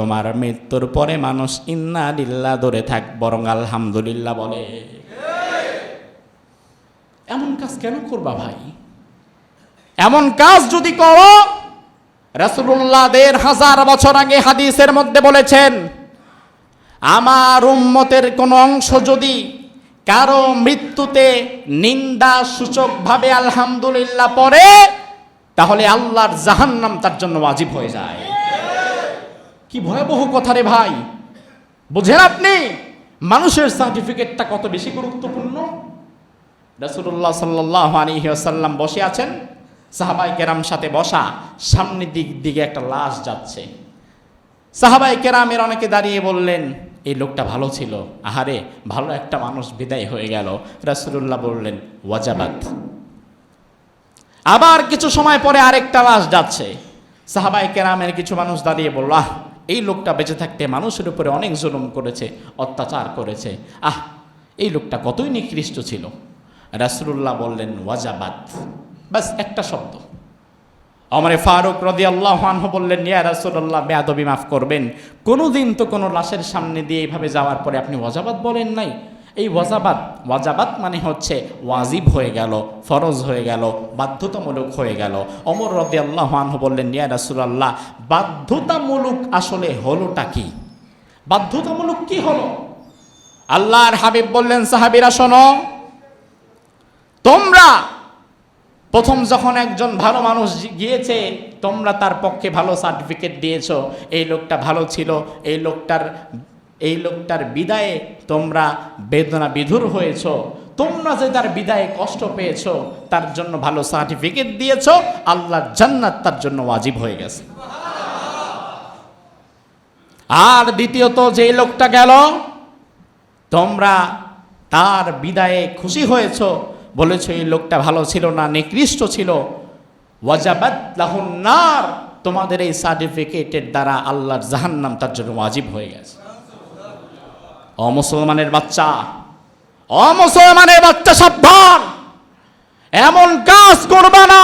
তোমার মৃত্যুর পরে মানুষ ইন্না লিল্লা ধরে থাক, বরং আলহামদুলিল্লাহ বলে। এমন কাজ কেন করবা ভাই? এমন কাজ যদি করো রাসূলুল্লাহ দেড় হাজার বছর আগে হাদিসের মধ্যে বলেছেন, আমার উম্মতের কোনো অংশ যদি কারও মৃত্যুতে নিন্দা সূচকভাবে আলহামদুলিল্লাহ পড়ে, তাহলে আল্লাহর জাহান্নাম তার জন্য ওয়াজিব হয়ে যায়। কি ভয়াবহ কথা রে ভাই? বোঝেন আপনি? মানুষের সার্টিফিকেটটা কত বেশি গুরুত্বপূর্ণ? রাসূলুল্লাহ সাল্লাল্লাহু আলাইহি ওয়াসাল্লাম বসে আছেন। সাহাবাই কেরাম সাথে বসা সামনের দিক দিকে একটা লাশ যাচ্ছে। সাহাবাই কেরামের অনেকে দাঁড়িয়ে বললেন, এই লোকটা ভালো ছিল। আহারে, ভালো একটা মানুষ বিদায় হয়ে গেল। রাসূলুল্লাহ বললেন, ওয়াজাবাত। আবার কিছু সময় পরে আরেকটা লাশ যাচ্ছে। সাহাবাই কেরামের কিছু মানুষ দাঁড়িয়ে বলল, আহ এই লোকটা বেঁচে থাকতে মানুষের উপরে অনেক জুলুম করেছে, অত্যাচার করেছে। আহ, এই লোকটা কতই নিকৃষ্ট ছিল। রাসুল্লাহ বললেন ওয়াজাবাদ ব্যাস একটা শব্দ। আমার ফারুক রদি আল্লাহ বললেন, ইয়া রাসুল্লাহ বেয়াদবি মাফ করবেন। কোনো দিন তো কোনো লাশের সামনে দিয়ে এইভাবে যাওয়ার পরে আপনি ওয়াজাবাদ বলেন নাই। এই ওয়াজাবাত ওয়াজাবাত মানে হচ্ছে ওয়াজিব হয়ে গেল, ফরজ হয়ে গেল, বাধ্যতামূলক হয়ে গেল। অমর রদি আল্লাহ বললেন, ইয়া রাসূলুল্লাহ, বাধ্যতামূলক আসলে হলোটা কি? বাধ্যতামূলক কি হলো? আল্লাহর হাবিব বললেন, সাহাবীরা, শোনো, তোমরা প্রথম যখন একজন ভালো মানুষ গিয়েছে, তোমরা তার পক্ষে ভালো সার্টিফিকেট দিয়েছ, এই লোকটা ভালো ছিল, এই লোকটার এই লোকটার বিদায়ে তোমরা বেদনা বিধুর হয়েছ। তোমরা যে তার বিদায়ে কষ্ট পেয়েছ, তার জন্য ভালো সার্টিফিকেট দিয়েছ, আল্লাহর জান্নাত তার জন্য ওয়াজিব হয়ে গেছে। আর দ্বিতীয়ত যে লোকটা গেল, তোমরা তার বিদায়ে খুশি হয়েছো, বলেছ এই লোকটা ভালো ছিল না, নিকৃষ্ট ছিল। ওয়াজাবাত তোমাদের এই সার্টিফিকেটের দ্বারা আল্লাহর জাহান্নাম তার জন্য ওয়াজিব হয়ে গেছে। অমুসলমানের বাচ্চা অমুসলমানের বাচ্চা সাবধান। এমন কাজ করবা না,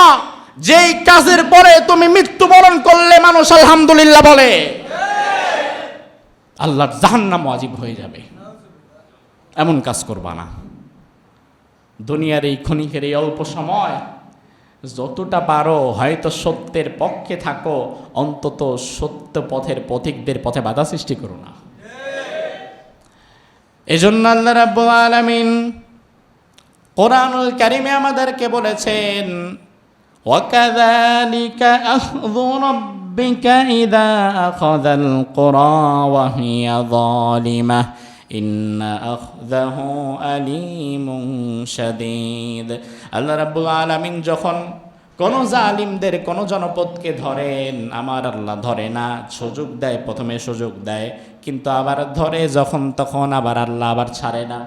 যেই কাজের পরে তুমি মৃত্যুবরণ করলে মানুষ আলহামদুলিল্লাহ বলে। আল্লাহর জাহান্নাম ওয়াজিব হয়ে যাবে। এমন কাজ করবা না। দুনিয়ার এই ক্ষণিকের এই অল্প সময়, যতটা পারো হয়তো সত্যের পক্ষে থাকো, অন্তত সত্য পথের পথিকদের পথে বাধা সৃষ্টি করো না। এজন্য আল্লাহ রাব্বুল আলামিন কোরআনুল কারিমে আমাদেরকে বলেছেন وكذلك أخذ ربك إذا أخذ القرى وهي ظالمة إن أخذه أليم شديد আল্লাহ রাব্বুল আলামিন যখন কোন জালিমদের, কোন জনপদকে ধরেন, আমার আল্লাহ ধরে না। সুযোগ দেয়, প্রথমে সুযোগ দেয়, কিন্তু আবার ধরে যখন তখন আবার আল্লাহ আবার ছাড়ে না।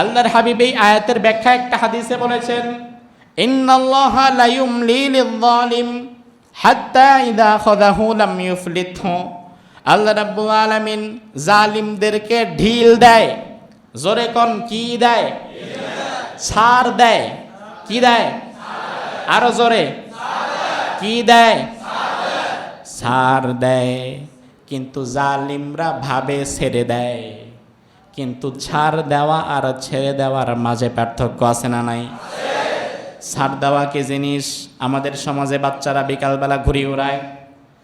আল্লাহর হাবিব এই আয়াতের ব্যাখ্যা একটা হাদিসে বলেছেন আল্লাহ রাব্বুল আলামিন জালিমদেরকে ঢিল দেয়। জোরে কোন, কি দেয়? ছাড় দেয়। কি দেয়? আরও জোরে। কি দেয়? সার দেয়। কিন্তু জালিমরা ভাবে ছেড়ে দেয়। কিন্তু ছাড় দেওয়া আর ছেড়ে দেওয়ার মাঝে পার্থক্য আছে না নাই? ছাড় দেওয়া কি জিনিস? আমাদের সমাজে বাচ্চারা বিকালবেলা ঘুরি ওড়ায়,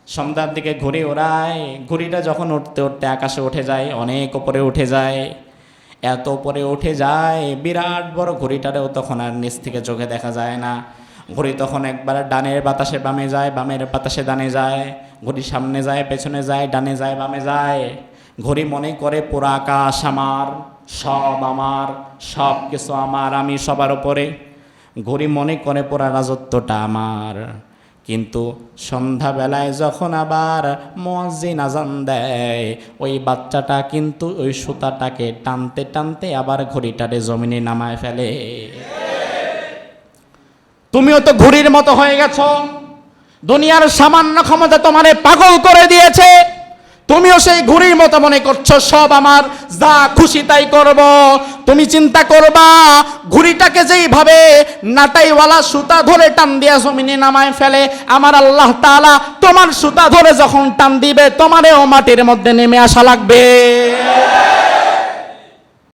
সন্ধ্যার দিকে ঘুরে ওড়ায়। ঘুড়িটা যখন উঠতে উঠতে আকাশে উঠে যায়, অনেক ওপরে উঠে যায়। এত উপরে উঠে যায়, বিরাট বড় ঘুড়িটারেও তখন আর নিচ থেকে চোখে দেখা যায় না। ঘুড়ি তখন একবার ডানের বাতাসে বামে যায়, বামের বাতাসে ডানে যায়, ঘুড়ি সামনে যায়, পেছনে যায়, ডানে যায়, বামে যায়। ঘড়ি মনে করে পুরো আকাশ আমার, সব আমার, সব কিছু আমার, আমি সবার উপরে। ঘড়ি মনে করে পুরা রাজত্বটা আমার। কিন্তু সন্ধ্যাবেলায় যখন আবার মসজিদ আজান দেয়, ওই বাচ্চাটা কিন্তু ওই সুতাটাকে টানতে টানতে আবার ঘড়িটারে জমিনে নামায় ফেলে। তুমিও তো ঘুড়ির মতো হয়ে গেছ। দুনিয়ার সামান্য ক্ষমতা তোমারে পাগল করে দিয়েছে। তুমিও সেই ঘুড়ির মতো মনে করছ, সব আমার, যা খুশি তাই করব। তুমি চিন্তা করবা, ঘুড়িটাকে যেইভাবে নাটাইওয়ালা সুতা ধরে টান দিয়া জমিনে নামায় ফেলে, আমার আল্লাহ তাআলা তোমার সুতা ধরে যখন টান দিবে, তোমারেও মাটির মধ্যে নেমে আসা লাগবে।